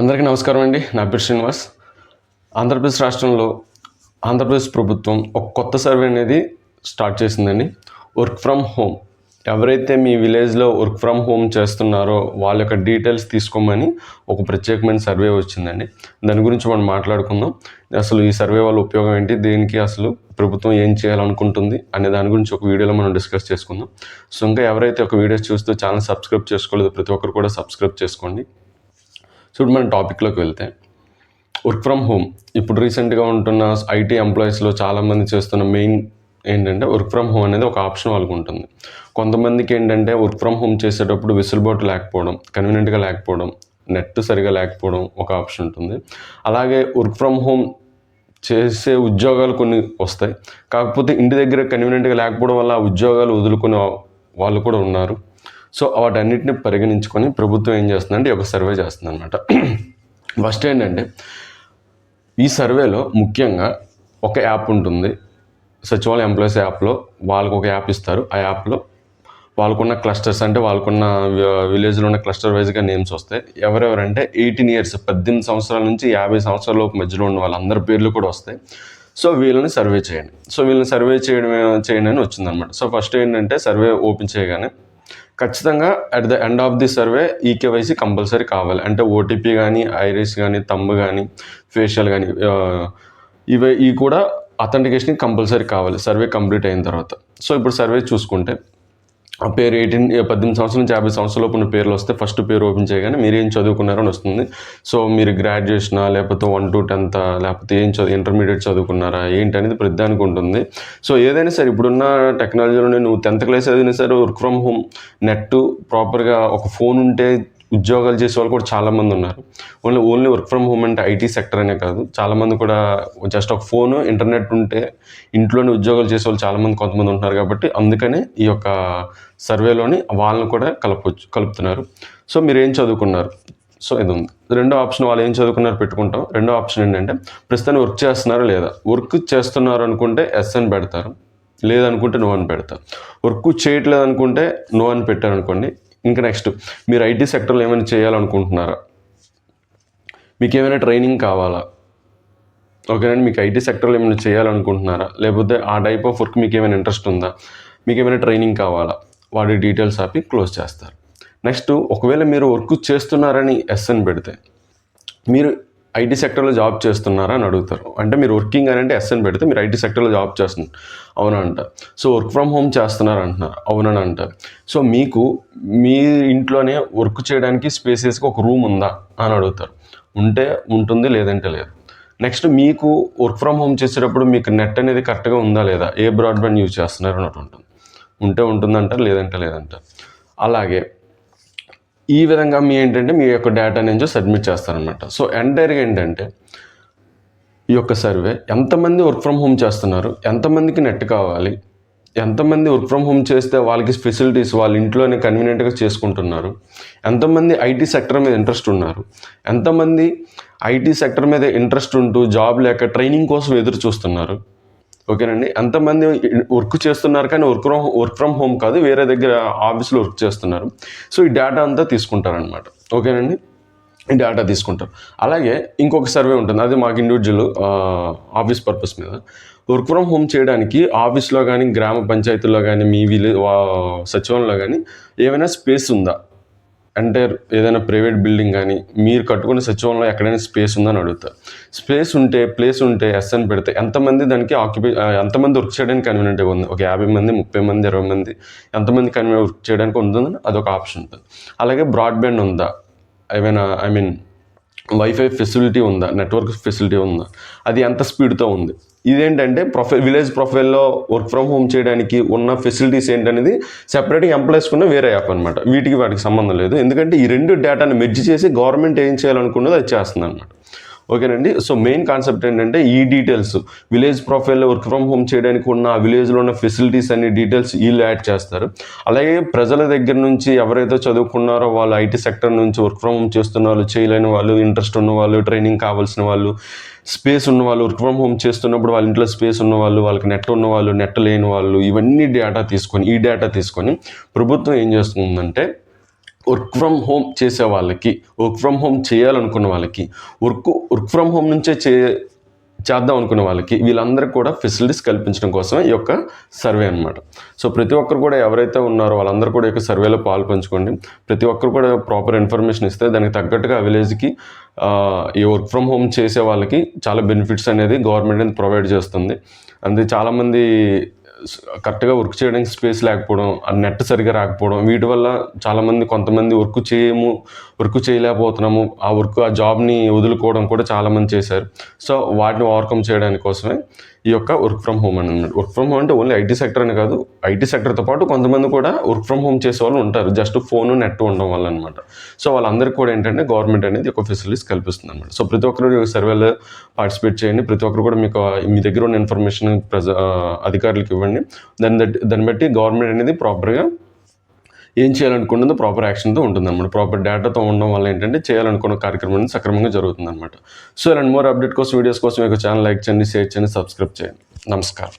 అందరికీ నమస్కారం అండి. నా పేరు శ్రీనివాస్. ఆంధ్రప్రదేశ్ రాష్ట్రంలో ఆంధ్రప్రదేశ్ ప్రభుత్వం ఒక కొత్త సర్వే అనేది స్టార్ట్ చేసిందండి. Work from home. ఎవరైతే మీ విలేజ్లో వర్క్ ఫ్రమ్ హోమ్ చేస్తున్నారో వాళ్ళ యొక్క డీటెయిల్స్ తీసుకోమని ఒక ప్రత్యేకమైన సర్వే వచ్చిందండి. దాని గురించి మనం మాట్లాడుకుందాం. అసలు ఈ సర్వే వల్ల ఉపయోగం ఏంటి? దేనికి అసలు ప్రభుత్వం ఏం చేయాలనుకుంటుంది? అనే దాని గురించి ఒక వీడియోలో మనం డిస్కస్ చేసుకుందాం. సో ఇంకా ఎవరైతే ఒక వీడియోస్ చూస్తూ ఛానల్ సబ్స్క్రైబ్ చేసుకోలేదు ప్రతి ఒక్కరు కూడా సబ్స్క్రైబ్ చేసుకోండి. సో మనం మన టాపిక్లోకి వెళ్తే వర్క్ ఫ్రమ్ హోమ్. ఇప్పుడు రీసెంట్గా ఉంటున్న ఐటీ ఎంప్లాయీస్లో చాలామంది చేస్తున్న మెయిన్ ఏంటంటే వర్క్ ఫ్రమ్ హోమ్ అనేది ఒక ఆప్షన్ వాళ్ళకు ఉంటుంది. కొంతమందికి ఏంటంటే వర్క్ ఫ్రమ్ హోమ్ చేసేటప్పుడు విసులుబాటు లేకపోవడం కన్వీనియంట్గా లేకపోవడం నెట్ సరిగా లేకపోవడం ఒక ఆప్షన్ ఉంటుంది. అలాగే వర్క్ ఫ్రమ్ హోమ్ చేసే ఉద్యోగాలు కొన్ని వస్తాయి. కాకపోతే ఇంటి దగ్గర కన్వీనియంట్గా లేకపోవడం వల్ల ఆ ఉద్యోగాలు వదులుకునే వాళ్ళు కూడా ఉన్నారు. సో వాటన్నిటిని పరిగణించుకొని ప్రభుత్వం ఏం చేస్తుందంటే ఒక సర్వే చేస్తుంది అనమాట ఫస్ట్ ఏంటంటే ఈ సర్వేలో ముఖ్యంగా ఒక యాప్ ఉంటుంది. సచివాలయ ఎంప్లాయీస్ యాప్లో వాళ్ళకు ఒక యాప్ ఇస్తారు. ఆ యాప్లో వాళ్ళకున్న క్లస్టర్స్ అంటే వాళ్ళకున్న విలేజ్లో ఉన్న క్లస్టర్ వైజ్గా నేమ్స్ వస్తాయి. ఎవరెవరంటే ఎయిటీన్ ఇయర్స్ పద్దెనిమిది సంవత్సరాల నుంచి యాభై సంవత్సరాల మధ్యలో ఉన్న వాళ్ళందరి పేర్లు కూడా వస్తాయి. సో వీళ్ళని సర్వే చేయండి. సో వీళ్ళని సర్వే చేయడం చేయండి అని వచ్చిందనమాట సో ఫస్ట్ ఏంటంటే సర్వే ఓపెన్ చేయగానే ఖచ్చితంగా at the end of the survey eKYC compulsory కావాలి. అంటే ఓటీపీ కానీ ఐరిస్ కానీ తమ్ము కానీ ఫేషియల్ కానీ ఇవి ఇవి కూడా అథెంటికేషన్ కంపల్సరీ కావాలి. సర్వే కంప్లీట్ అయిన తర్వాత. సో ఇప్పుడు సర్వే చూసుకుంటే ఆ పేరు ఎయిటీన్ పద్దెనిమిది సంవత్సరాల నుంచి యాభై సంవత్సరాల ఉన్న పేర్లు వస్తే ఫస్ట్ పేరు ఓపెన్ చేయగానే మీరు ఏం చదువుకున్నారని వస్తుంది. సో మీరు గ్రాడ్యుయేషనా లేకపోతే వన్ టు టెన్త్ లేకపోతే ఏం చదువు ఇంటర్మీడియట్ చదువుకున్నారా ఏంటి అనేది ప్రతిదానికి ఉంటుంది. సో ఏదైనా సరే ఇప్పుడున్న టెక్నాలజీలోనే నువ్వు టెన్త్ క్లాస్ చదివినా సరే వర్క్ ఫ్రమ్ హోమ్ నెట్ ప్రాపర్గా ఒక ఫోన్ ఉంటే ఉద్యోగాలు చేసే వాళ్ళు కూడా చాలామంది ఉన్నారు. Only only work from home అంటే ఐటీ సెక్టర్ అనే కాదు. చాలామంది కూడా జస్ట్ ఒక ఫోను ఇంటర్నెట్ ఉంటే ఇంట్లోనే ఉద్యోగాలు చేసే వాళ్ళు చాలామంది కొంతమంది ఉంటున్నారు కాబట్టి అందుకనే ఈ యొక్క సర్వేలోని వాళ్ళని కూడా కలపవచ్చు కలుపుతున్నారు. సో మీరు ఏం చదువుకున్నారు? సో ఇది ఉంది. రెండో ఆప్షన్ వాళ్ళు ఏం చదువుకున్నారు పెట్టుకుంటాం. రెండో ఆప్షన్ ఏంటంటే ప్రస్తుతాన్ని వర్క్ చేస్తున్నారా లేదా? వర్క్ చేస్తున్నారు అనుకుంటే ఎస్ అని పెడతారు. లేదనుకుంటే నో అని పెడతారు. వర్క్ చేయట్లేదు అనుకుంటే నో అని పెట్టారు అనుకోండి ఇంకా నెక్స్ట్ మీరు ఐటీ సెక్టర్లో ఏమైనా చేయాలనుకుంటున్నారా? మీకు ఏమైనా ట్రైనింగ్ కావాలా? ఓకేనండి మీకు ఐటీ సెక్టర్లో ఏమైనా చేయాలనుకుంటున్నారా? లేకపోతే ఆ టైప్ ఆఫ్ వర్క్ మీకు ఏమైనా ఇంట్రెస్ట్ ఉందా? మీకు ఏమైనా ట్రైనింగ్ కావాలా? వాటి డీటెయిల్స్ ఆపి క్లోజ్ చేస్తారు. నెక్స్ట్ ఒకవేళ మీరు వర్క్ చేస్తున్నారని ఎస్ఎన్ పెడితే మీరు ఐటీ సెక్టర్లో జాబ్ చేస్తున్నారా అని అడుగుతారు. అంటే మీరు వర్కింగ్ అని అంటే ఎస్ఎన్ పెడితే మీరు ఐటీ సెక్టర్లో జాబ్ చేస్తున్నారు. అవునా సో వర్క్ ఫ్రమ్ హోమ్ చేస్తున్నారు అంటున్నారు. అవునని అంటారు సో మీకు మీ ఇంట్లోనే వర్క్ చేయడానికి స్పేసెస్కి ఒక రూమ్ ఉందా అని అడుగుతారు. ఉంటే ఉంటుంది లేదంటే లేదు. నెక్స్ట్ మీకు వర్క్ ఫ్రమ్ హోమ్ చేసేటప్పుడు మీకు నెట్ అనేది కరెక్ట్గా ఉందా లేదా? ఏ బ్రాడ్బ్యాండ్ యూజ్ చేస్తున్నారు అన్నట్టు ఉంటుంది. ఉంటే ఉంటుందంటారు లేదంటే లేదంటారు. అలాగే ఈ విధంగా మీ ఏంటంటే మీ యొక్క డేటా నుంచి సబ్మిట్ చేస్తారనమాట సో ఎంటైర్గా ఏంటంటే ఈ యొక్క సర్వే ఎంతమంది వర్క్ ఫ్రమ్ హోమ్ చేస్తున్నారు? ఎంతమందికి నెట్ కావాలి? ఎంతమంది వర్క్ ఫ్రమ్ హోమ్ చేస్తే వాళ్ళకి ఫెసిలిటీస్ వాళ్ళ ఇంట్లోనే కన్వీనియంట్గా చేసుకుంటున్నారు? ఎంతమంది ఐటీ సెక్టర్ మీద ఇంట్రెస్ట్ ఉన్నారు? ఎంతమంది ఐటీ సెక్టర్ మీద ఇంట్రెస్ట్ ఉంటూ జాబ్ లేక ట్రైనింగ్ కోసం ఎదురు చూస్తున్నారు? ఓకేనండి. ఎంతమంది వర్క్ చేస్తున్నారు కానీ work from work from home కాదు వేరే దగ్గర ఆఫీస్లో వర్క్ చేస్తున్నారు. సో ఈ డేటా అంతా తీసుకుంటారనమాట ఓకేనండి? ఈ డేటా తీసుకుంటారు. అలాగే ఇంకొక సర్వే ఉంటుంది. అది మాకు ఇండివిజువల్ ఆఫీస్ పర్పస్ మీద. వర్క్ ఫ్రమ్ హోమ్ చేయడానికి ఆఫీస్లో కానీ గ్రామ పంచాయతీల్లో కానీ మీ విలేజ్ సచివాలయంలో కానీ ఏమైనా స్పేస్ ఉందా? అంటే ఏదైనా ప్రైవేట్ బిల్డింగ్ కానీ మీరు కట్టుకున్న సచివాలయంలో ఎక్కడైనా స్పేస్ ఉందని అడుగుతారు స్పేస్ ఉంటే ప్లేస్ ఉంటే ఎస్ఎన్ పెడితే ఎంతమంది దానికి ఆక్యుపై ఎంతమంది వర్క్ చేయడానికి కన్వీనియంట్గా ఉంది? ఒక యాభై మంది ముప్పై మంది ఇరవై మంది ఎంతమంది కన్వీనియంట్ వర్క్ చేయడానికి ఉంటుందని అదొక ఆప్షన్. ఉంటుంది అలాగే బ్రాడ్బ్యాండ్ ఉందా? ఏమైనా ఐ మీన్ వైఫై ఫెసిలిటీ ఉందా? నెట్వర్క్ ఫెసిలిటీ ఉందా? అది ఎంత స్పీడ్తో ఉంది? ఇదేంటంటే ప్రొఫైల్ విలేజ్ ప్రొఫైల్లో వర్క్ ఫ్రమ్ హోమ్ చేయడానికి ఉన్న ఫెసిలిటీస్ ఏంటనేది సెపరేట్గా ఎంప్లాయీస్ వేరే యాప్ అనమాట వీటికి వాటికి సంబంధం లేదు. ఎందుకంటే ఈ రెండు డేటాను మెర్జ్ చేసి గవర్నమెంట్ ఏం చేయాలనుకున్నది అది చేస్తుంది అనమాట ఓకేనండి? సో మెయిన్ కాన్సెప్ట్ ఏంటంటే ఈ డీటెయిల్స్ విలేజ్ ప్రొఫైల్లో వర్క్ ఫ్రమ్ హోమ్ చేయడానికి ఉన్న ఆ విలేజ్లో ఉన్న ఫెసిలిటీస్ అన్ని డీటెయిల్స్ వీళ్ళు యాడ్ చేస్తారు. అలాగే ప్రజల దగ్గర నుంచి ఎవరైతే చదువుకున్నారో వాళ్ళు ఐటీ సెక్టర్ నుంచి వర్క్ ఫ్రమ్ హోమ్ చేస్తున్న వాళ్ళు చేయలేని వాళ్ళు ఇంట్రెస్ట్ ఉన్న వాళ్ళు ట్రైనింగ్ కావాల్సిన వాళ్ళు స్పేస్ ఉన్న వాళ్ళు వర్క్ ఫ్రమ్ హోమ్ చేస్తున్నప్పుడు వాళ్ళ ఇంట్లో స్పేస్ ఉన్న వాళ్ళు వాళ్ళకి నెట్ ఉన్న వాళ్ళు నెట్ లేని వాళ్ళు ఇవన్నీ డేటా తీసుకొని ఈ డేటా తీసుకొని ప్రభుత్వం ఏం చేస్తుందంటే వర్క్ ఫ్రమ్ హోమ్ చేసే వాళ్ళకి వర్క్ ఫ్రమ్ హోమ్ చేయాలనుకున్న వాళ్ళకి వర్క్ వర్క్ ఫ్రమ్ హోమ్ నుంచే చే చేద్దాం అనుకునే వాళ్ళకి వీళ్ళందరికీ కూడా ఫెసిలిటీస్ కల్పించడం కోసమే ఈ యొక్క సర్వే అనమాట సో ప్రతి ఒక్కరు కూడా ఎవరైతే ఉన్నారో వాళ్ళందరూ కూడా ఈ యొక్క సర్వేలో పాలు పంచుకోండి. ప్రతి ఒక్కరు కూడా ప్రాపర్ ఇన్ఫర్మేషన్ ఇస్తే దానికి తగ్గట్టుగా ఆ విలేజ్కి ఈ వర్క్ ఫ్రమ్ హోమ్ చేసే వాళ్ళకి చాలా బెనిఫిట్స్ అనేది గవర్నమెంట్ అనేది ప్రొవైడ్ చేస్తుంది. అంతే చాలామంది కరెక్ట్గా వర్క్ చేయడానికి స్పేస్ లేకపోవడం నెట్ సరిగా రాకపోవడం వీటి వల్ల చాలామంది కొంతమంది వర్క్ చేయము వర్క్ చేయలేకపోతున్నాము. ఆ వర్క్ ఆ జాబ్ని వదులుకోవడం కూడా చాలామంది చేశారు. సో వాటిని ఓవర్కమ్ చేయడానికి కోసమే ఈ యొక్క వర్క్ ఫ్రమ్ హోమ్ అని వర్క్ ఫ్రమ్ హోమ్ అంటే ఓన్లీ ఐటీ సెక్టర్ అని కాదు ఐటీ సెక్టర్తో పాటు కొంతమంది కూడా వర్క్ ఫ్రమ్ హోమ్ చేసే వాళ్ళు ఉంటారు. జస్ట్ ఫోన్ నెట్ ఉండడం వల్ల అనమాట సో వాళ్ళందరికీ కూడా ఏంటంటే గవర్నమెంట్ అనేది ఒక ఫెసిలిటీస్ కల్పిస్తుంది అనమాట సో ప్రతి ఒక్కరు సర్వేలో పార్టిసిపేట్ చేయండి. ప్రతి ఒక్కరు కూడా మీకు మీ దగ్గర ఉన్న ఇన్ఫర్మేషన్ ప్రజ అధికారులకు ఇవ్వండి. దాన్ని బట్టి దాన్ని బట్టి గవర్నమెంట్ అనేది ప్రాపర్గా ఏం చేయాలనుకుంటుందో ప్రాపర్ యాక్షన్తో ఉంటుంది అనమాట ప్రాపర్ డేటాతో ఉండడం వల్ల ఏంటంటే చేయాలనుకున్న కార్యక్రమం అనేది సక్రమంగా జరుగుతుంది అనమాట సో ఇలాంటి మోర్ అప్డేట్ కోసం వీడియోస్ కోసం మీకు ఛానల్ లైక్ చేయండి షేర్ చేయండి సబ్స్క్రైబ్ చేయండి. నమస్కారం.